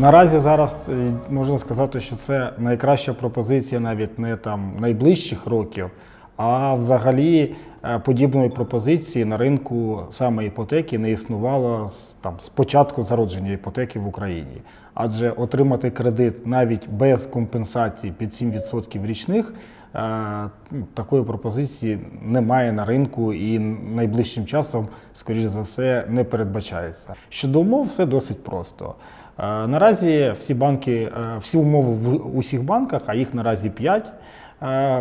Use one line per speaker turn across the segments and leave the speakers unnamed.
Наразі зараз е, можна сказати, що це найкраща пропозиція навіть не там найближчих років, а взагалі е, подібної пропозиції на ринку саме іпотеки не існувало там з початку зародження іпотеки в Україні. Адже отримати кредит навіть без компенсації під 7% річних. е, ну, Такої пропозиції немає на ринку і найближчим часом, скоріш за все, не передбачається. Щодо умов, все досить просто. Е, Наразі всі банки, всі умови в усіх банках, а їх наразі 5, е,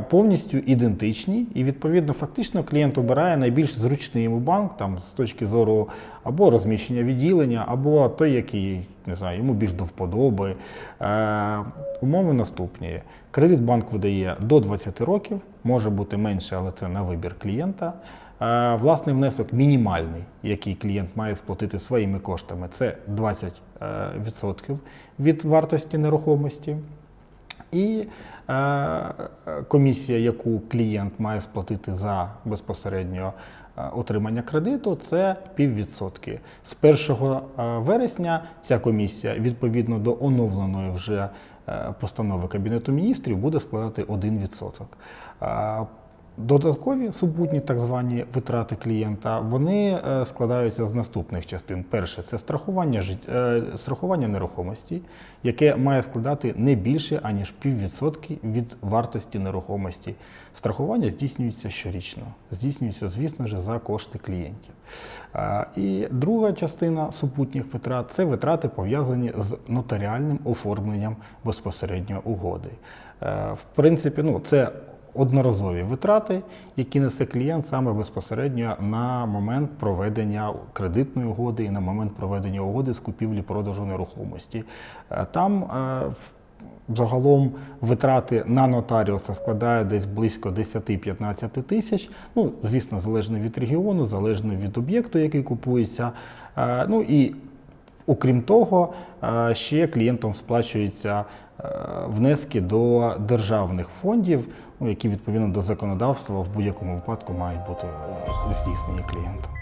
повністю ідентичні, і відповідно фактично клієнт обирає найбільш зручний йому банк, там з точки зору або розміщення відділення, або той, який не знаю, йому більш до вподоби. Е, Умови наступні: кредит банк видає до 20 років, може бути менше, але це на вибір клієнта. Е, Власний внесок мінімальний, який клієнт має сплатити своїми коштами, це 20% від вартості нерухомості. І е, комісія, яку клієнт має сплатити за безпосередньо е, отримання кредиту, це піввідсотки. З 1 е, вересня ця комісія, відповідно до оновленої вже постанови Кабінету міністрів, буде складати 1%. Додаткові супутні так звані витрати клієнта вони е, складаються з наступних частин. Перше це страхування е, страхування нерухомості, яке має складати не більше аніж піввідсотки від вартості нерухомості. Страхування здійснюється щорічно, здійснюється, звісно ж, за кошти клієнтів. Е, І друга частина супутніх витрат це витрати пов'язані з нотаріальним оформленням безпосередньо угоди. В принципі, ну це одноразові витрати, які несе клієнт саме безпосередньо на момент проведення кредитної угоди і на момент проведення угоди з купівлі-продажу нерухомості. Е, Там е, загалом витрати на нотаріуса складають десь близько 10-15 тисяч. Ну, звісно, залежно від регіону, залежно від об'єкту, який купується. Е, Ну і Окрім того, е, ще клієнтам сплачуються е, внески до державних фондів, ну, які відповідно до законодавства в будь-якому випадку мають бути здійснені клієнтом.